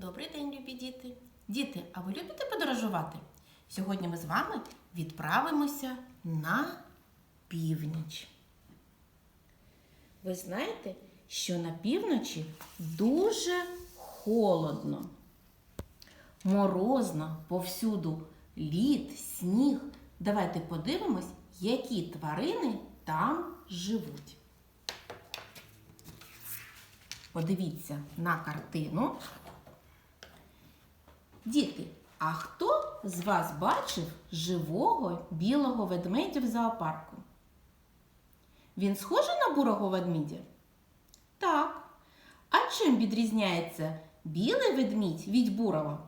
Добрий день, любі діти! Діти, а ви любите подорожувати? Сьогодні ми з вами відправимося на північ. Ви знаєте, що на півночі дуже холодно, морозно, повсюду лід, сніг. Давайте подивимось, які тварини там живуть. Подивіться на картину. Діти, а хто з вас бачив живого білого ведмедя в зоопарку? Він схожий на бурого ведмедя? Так. А чим відрізняється білий ведмідь від бурого?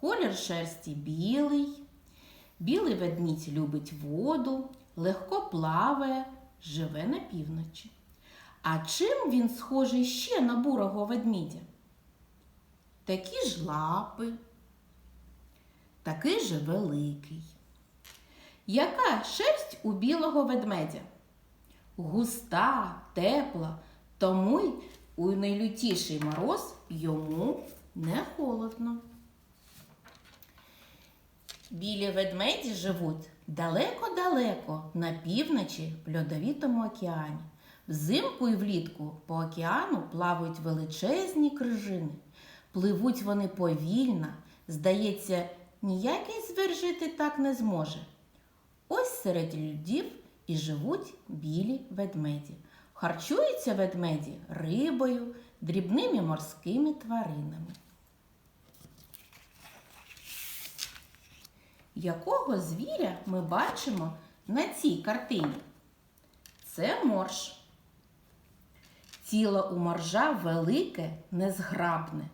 Колір шерсті білий. Білий ведмідь любить воду, легко плаває, живе на півночі. А чим він схожий ще на бурого ведмідя? Такі ж лапи, такий же великий. Яка шерсть у білого ведмедя? Густа, тепла, тому й у найлютіший мороз йому не холодно. Білі ведмеді живуть далеко-далеко на півночі в льодовітому океані. Взимку і влітку по океану плавають величезні крижини. Пливуть вони повільно, здається, ніякий звір жити так не зможе. Ось серед людів і живуть білі ведмеді. Харчуються ведмеді рибою, дрібними морськими тваринами. Якого звіря ми бачимо на цій картині? Це морж. Тіло у моржа велике, незграбне.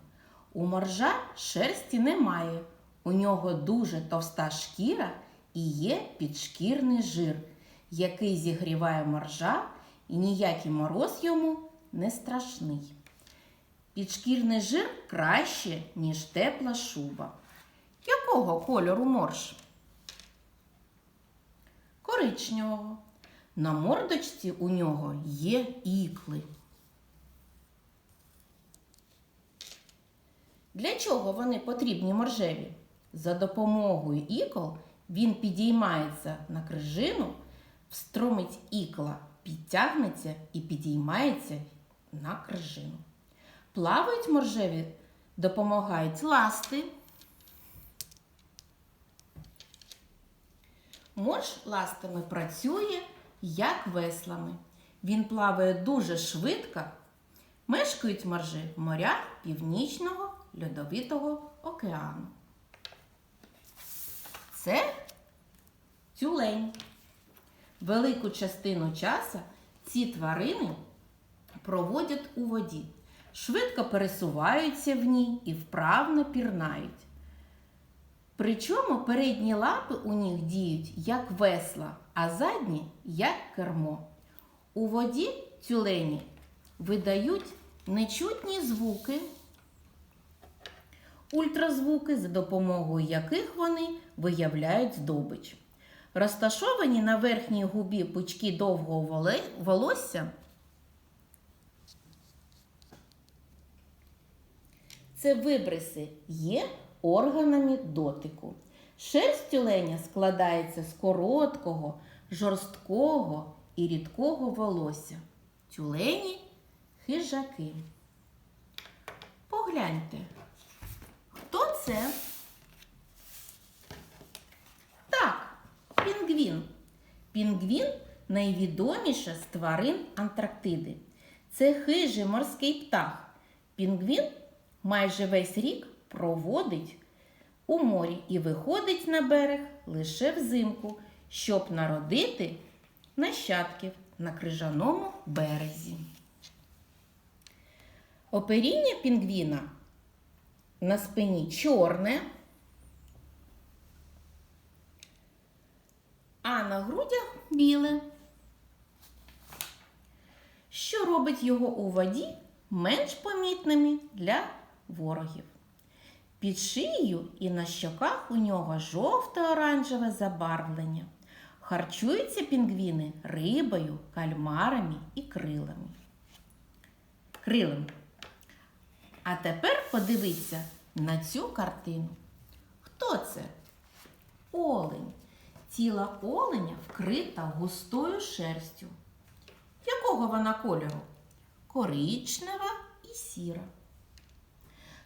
У моржа шерсті немає. У нього дуже товста шкіра і є підшкірний жир, який зігріває моржа, і ніякий мороз йому не страшний. Підшкірний жир краще, ніж тепла шуба. Якого кольору морж? Коричневого. На мордочці у нього є ікли. Для чого вони потрібні моржеві? За допомогою ікол він підіймається на крижину, встромить ікла, підтягнеться і підіймається на крижину. Плавають моржеві, допомагають ласти. Морж ластами працює, як веслами. Він плаває дуже швидко. Мешкають моржі в морях Північного Льодовитого океану. Це тюлень. Велику частину часу ці тварини проводять у воді, швидко пересуваються в ній і вправно пірнають. Причому передні лапи у них діють як весла, а задні як кермо. У воді тюлені видають нечутні звуки, ультразвуки, за допомогою яких вони виявляють здобич. Розташовані на верхній губі пучки довгого волосся. Це вибриси є органами дотику. Шерсть тюленя складається з короткого, жорсткого і рідкого волосся. Тюлені хижаки. Погляньте, хто це? Так, пінгвін. Пінгвін найвідоміша з тварин Антарктиди. Це хижий морський птах. Пінгвін майже весь рік проводить у морі і виходить на берег лише взимку, щоб народити нащадків на крижаному березі. Оперіння пінгвіна на спині чорне, а на грудях біле, що робить його у воді менш помітними для ворогів. Під шиєю і на щоках у нього жовто-оранжеве забарвлення. Харчуються пінгвіни рибою, кальмарами і крилами. Крилем. А тепер подивіться на цю картину. Хто це? Олень. Тіло оленя вкрита густою шерстю. Якого вона кольору? Коричнева і сіра.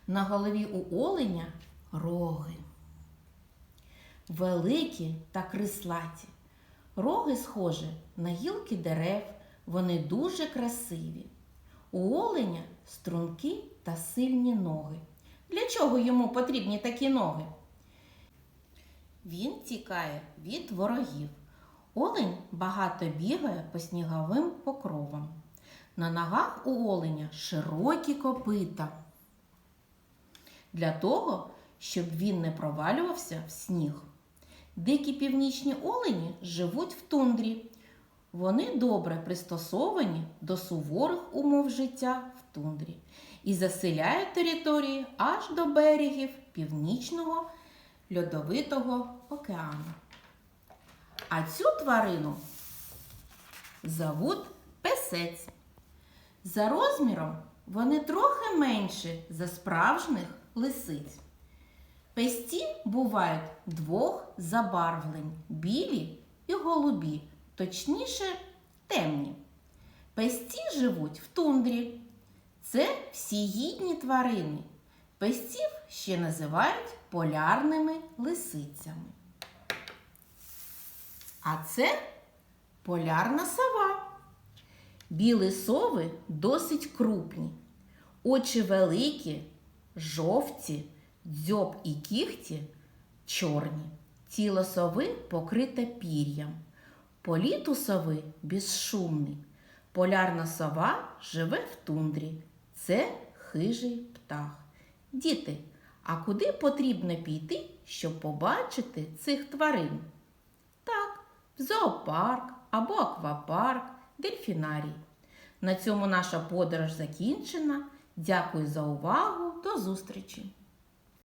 На голові у оленя роги. Великі та крислаті. Роги схожі на гілки дерев, вони дуже красиві. У оленя струнки та сильні ноги. Для чого йому потрібні такі ноги? Він тікає від ворогів. Олень багато бігає по сніговим покровам. На ногах у оленя широкі копита. Для того, щоб він не провалювався в сніг. Дикі північні олені живуть в тундрі. Вони добре пристосовані до суворих умов життя в тундрі і заселяють території аж до берегів Північного льодовитого океану. А цю тварину зовуть песець. За розміром вони трохи менші за справжніх лисиць. Песті бувають двох забарвлень білі і голубі, точніше темні. Песті живуть в тундрі. Це всігідні тварини. Пестів ще називають полярними лисицями. А це полярна сова. Білі сови досить крупні. Очі великі, жовті, дзьоб і кігті чорні. Тіло сови покрите пір'ям. Політ у сови безшумний. Полярна сова живе в тундрі. Це хижий птах. Діти, а куди потрібно піти, щоб побачити цих тварин? Так, в зоопарк або аквапарк, дельфінарій. На цьому наша подорож закінчена. Дякую за увагу. До зустрічі!